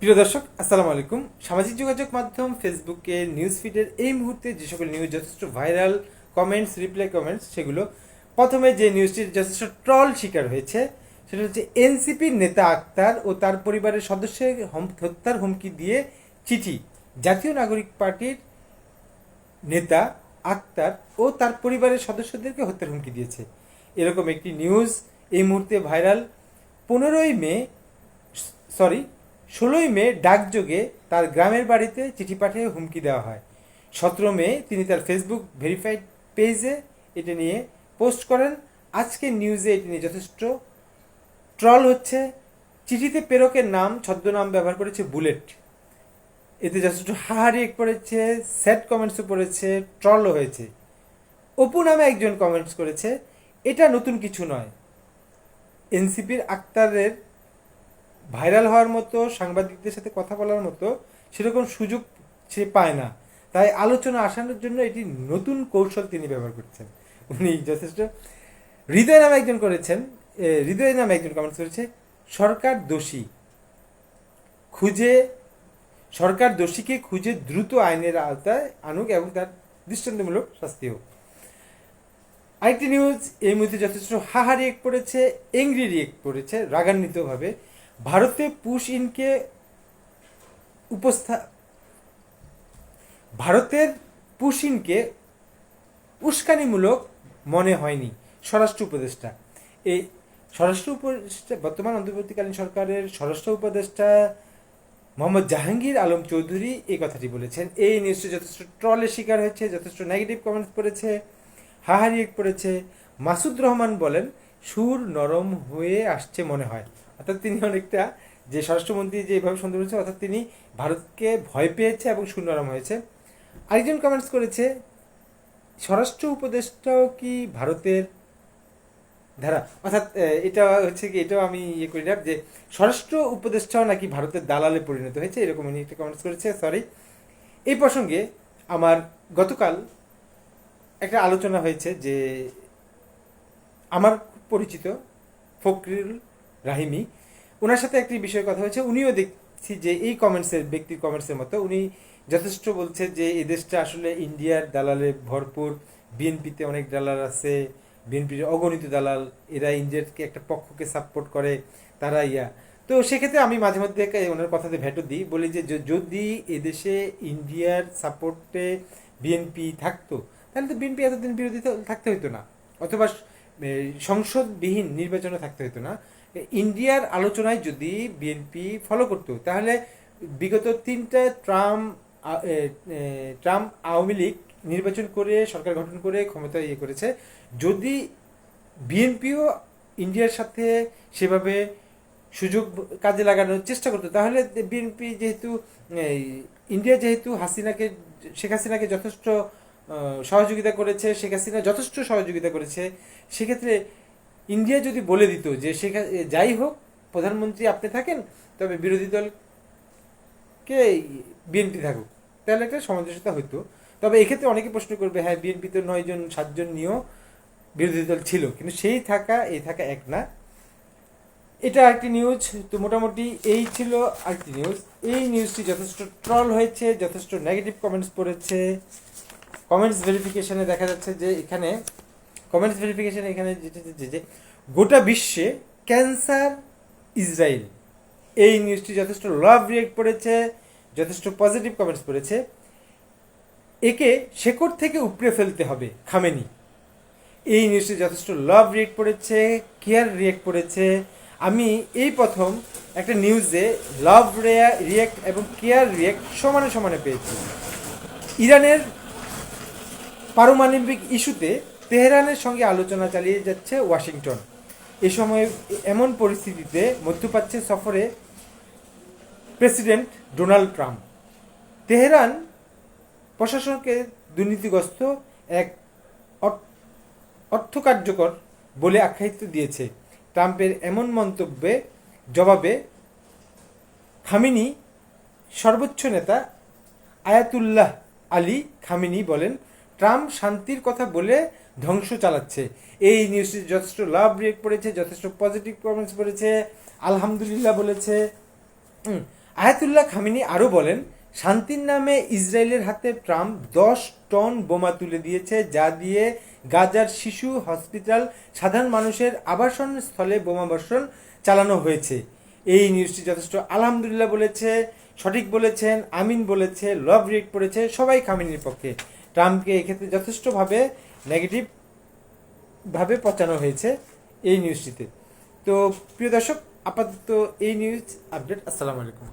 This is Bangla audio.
প্রিয় দর্শক, আসসালামু আলাইকুম। সামাজিক যোগাযোগ মাধ্যম ফেসবুকে নিউজ ফিডের এই মুহূর্তে যে সকল নিউজ যথেষ্ট ভাইরাল কমেন্টস রিপ্লাই কমেন্টস সেগুলো প্রথমে যে নিউজটি যথেষ্ট ট্রল শিকার হয়েছে, সেটা হচ্ছে এনসিপির নেতা আক্তার ও তার পরিবারের সদস্যের হত্যার হুমকি দিয়ে চিঠি। জাতীয় নাগরিক পার্টির নেতা আক্তার ও তার পরিবারের সদস্যদেরকে হত্যার হুমকি দিয়েছে। এরকম একটি নিউজ এই মুহূর্তে ভাইরাল পনেরোই মে সরি ষোলোই মে ডাকযোগে তার গ্রামের বাড়িতে চিঠি পাঠিয়ে হুমকি দেওয়া হয়। সতেরো মে তিনি তার ফেসবুক ভেরিফাইড পেজে এটা নিয়ে পোস্ট করেন। আজকের নিউজে এটি নিয়ে যথেষ্ট ট্রল হচ্ছে। চিঠিতে প্রেরকের নাম, ছদ্মনাম ব্যবহার করেছে বুলেট। এতে যথেষ্ট হাহারি পড়েছে স্যাড কমেন্টসও পড়েছে ট্রলও হয়েছে। অপু নামে একজন কমেন্টস করেছে, এটা নতুন কিছু নয়। এনসিপির আক্তারের ভাইরাল হওয়ার মতো, সাংবাদিকদের সাথে কথা বলার মতো সেরকম সুযোগ সে পায় না। তাই আলোচনা আসানোর জন্য এটি নতুন কৌশল তিনি ব্যবহার করছেন। উনি যথেষ্ট হৃদয় নামে একজন করেছেন হৃদয় নামে একজন কমেন্টস করেছে, সরকার দোষী। খুঁজে, সরকার দোষীকে খুঁজে দ্রুত আইনের আওতায় আনুক এবং তার দৃষ্টান্তমূলক শাস্তি হোক। আরেকটি নিউজ এই মুহূর্তে যথেষ্ট হাহা রিয়েক্ট করেছে এংরি রিয়েক্ট করেছে রাগান্বিতভাবে। ভারতে পুশ ইনকে উপস্থা ভারতের পুশ ইনকে উস্কানিমূলক মনে হয়নি স্বরাষ্ট্র উপদেষ্টা। এই স্বরাষ্ট্র উপদেষ্টা বর্তমান অন্তর্বর্তীকালীন সরকারের স্বরাষ্ট্র উপদেষ্টা মোহাম্মদ জাহাঙ্গীর আলম চৌধুরী এই কথাটি বলেছেন। এই নিউজটি যথেষ্ট ট্রলের শিকার হয়েছে, যথেষ্ট নেগেটিভ কমেন্টস পড়েছে হাহারি পড়েছে। মাসুদ রহমান বলেন, সুর নরম হয়ে আসছে মনে হয়। অর্থাৎ তিনি অনেকটা যে স্বরাষ্ট্রমন্ত্রী যে যেভাবে সুন্দর হয়েছে অর্থাৎ তিনি ভারতকে ভয় পেয়েছে এবং সুর নরম হয়েছে। আরেকজন কমেন্টস করেছে, স্বরাষ্ট্র উপদেষ্টাও কি ভারতের? ধারা, অর্থাৎ এটা হচ্ছে কি, এটাও আমি ইয়ে করি না, যে স্বরাষ্ট্র উপদেষ্টাও নাকি ভারতের দালালে পরিণত হয়েছে, এরকম উনি একটা কমেন্টস করেছে সরি এই প্রসঙ্গে আমার গতকাল একটা আলোচনা হয়েছে যে আমার পরিচিত ফকরিল রাহিমি ওনার সাথে একটি বিষয়ে কথা হয়েছে। উনিও দেখছি যে এই কমেন্টসের ব্যক্তির কমেন্টসের মতো উনি যথেষ্ট বলছে যে এই দেশটা আসলে ইন্ডিয়ার দালালে ভরপুর। বিএনপিতে অনেক দালাল আছে, বিএনপির অগণিত দালাল, এরা ইন্ডিয়াকে একটা পক্ষকে সাপোর্ট করে, তারা ইয়া। তো সেক্ষেত্রে আমি মাঝে মধ্যে ওনার কথাতে ভেটো দিই, বলি যে যদি এদেশে ইন্ডিয়ার সাপোর্টে বিএনপি থাকতো, তাহলে তো বিএনপি এতদিন বিরোধী থাকতে হইতো না। অথবা সংসদবিহীন নির্বাচনে থাকতে হতো না। ইন্ডিয়ার আলোচনায় যদি বিএনপি ফলো করতো, তাহলে বিগত তিনটা ট্রাম্প ট্রাম্প আওয়ামী লীগ নির্বাচন করে, সরকার গঠন করে ক্ষমতা ইয়ে করেছে। যদি বিএনপিও ইন্ডিয়ার সাথে সেভাবে সুযোগ কাজে লাগানোর চেষ্টা করতো, তাহলে বিএনপি যেহেতু ইন্ডিয়া যেহেতু হাসিনাকে, শেখ হাসিনাকে যথেষ্ট সহযোগিতা করেছে শেখ হাসিনা, যথেষ্ট সহযোগিতা করেছে। সেক্ষেত্রে ইন্ডিয়া যদি বলে দিত যে শেখ যাই হোক, প্রধানমন্ত্রী আপনি থাকেন, তবে বিরোধী দলকে বিএনপি থাকুক। তাহলে একটা সামঞ্জস্যতা হতো তবে এক্ষেত্রে অনেকে প্রশ্ন করবে হ্যাঁ বিএনপি তো নয়জন সাতজন নিয়েও বিরোধী দল ছিল। কিন্তু সেই থাকা, এই থাকা এক না। এটা একটি নিউজ। তো মোটামুটি এই ছিল আরেকটি নিউজ। এই নিউজটি যথেষ্ট ট্রল হয়েছে, যথেষ্ট নেগেটিভ কমেন্টস পড়েছে। কমেন্টস ভেরিফিকেশনে দেখা যাচ্ছে যে এখানে কমেন্টস ভেরিফিকেশনে এখানে যেটা যে গোটা বিশ্বে ক্যান্সার ইসরায়েল। এই নিউজটি যথেষ্ট লাভ রিয়েক্ট পড়েছে, যথেষ্ট পজিটিভ কমেন্টস পড়েছে। একে শেকড় থেকে উপড়ে ফেলতে হবে, খামেনি। এই নিউজটি যথেষ্ট লাভ রিয়েক্ট পড়েছে কেয়ার রিয়েক্ট পড়েছে। আমি এই প্রথম একটা নিউজে লাভ রেয়া রিয়েক্ট এবং কেয়ার রিয়েক্ট সমানে সমানে পেয়েছি। ইরানের পারমাণবিক ইস্যুতে তেহরানের সঙ্গে আলোচনা চালিয়ে যাচ্ছে ওয়াশিংটন। এ সময় এমন পরিস্থিতিতে মধ্যপ্রাচ্যের সফরে প্রেসিডেন্ট ডোনাল্ড ট্রাম্প। তেহরান প্রশাসনকে দুর্নীতিগ্রস্ত এক অর- অর্থকার্যকর বলে আখ্যায়িত দিয়েছে। ট্রাম্পের এমন মন্তব্যে জবাবে খামিনি, সর্বোচ্চ নেতা আয়াতুল্লাহ আলী খামিনি বলেন ট্রাম্প শান্তির কথা বলে ধ্বংস চালাচ্ছে। এই নিউজটি যথেষ্ট লাভ রিয়েক্ট পড়েছে যথেষ্ট পজিটিভ কমেন্টস পড়েছে আলহামদুলিল্লাহ বলেছে। আয়াতুল্লাহ খামিনি আরও বলেন, শান্তির নামে ইসরায়েলের হাতে ট্রাম্প দশ টন বোমা তুলে দিয়েছে, যা দিয়ে গাজার শিশু হসপিটাল সাধারণ মানুষের আবাসন স্থলে বোমা বর্ষণ চালানো হয়েছে। এই নিউজটি যথেষ্ট আলহামদুলিল্লাহ বলেছে, সঠিক বলেছেন, আমিন বলেছে, লভ রেট পড়েছে সবাই খামিনির পক্ষে। ট্রাম্পকে এক্ষেত্রে যথেষ্টভাবে নেগেটিভভাবে পচানো হয়েছে এই নিউজটিতে তো প্রিয় দর্শক, আপাতত এই নিউজ আপডেট আসসালামু আলাইকুম।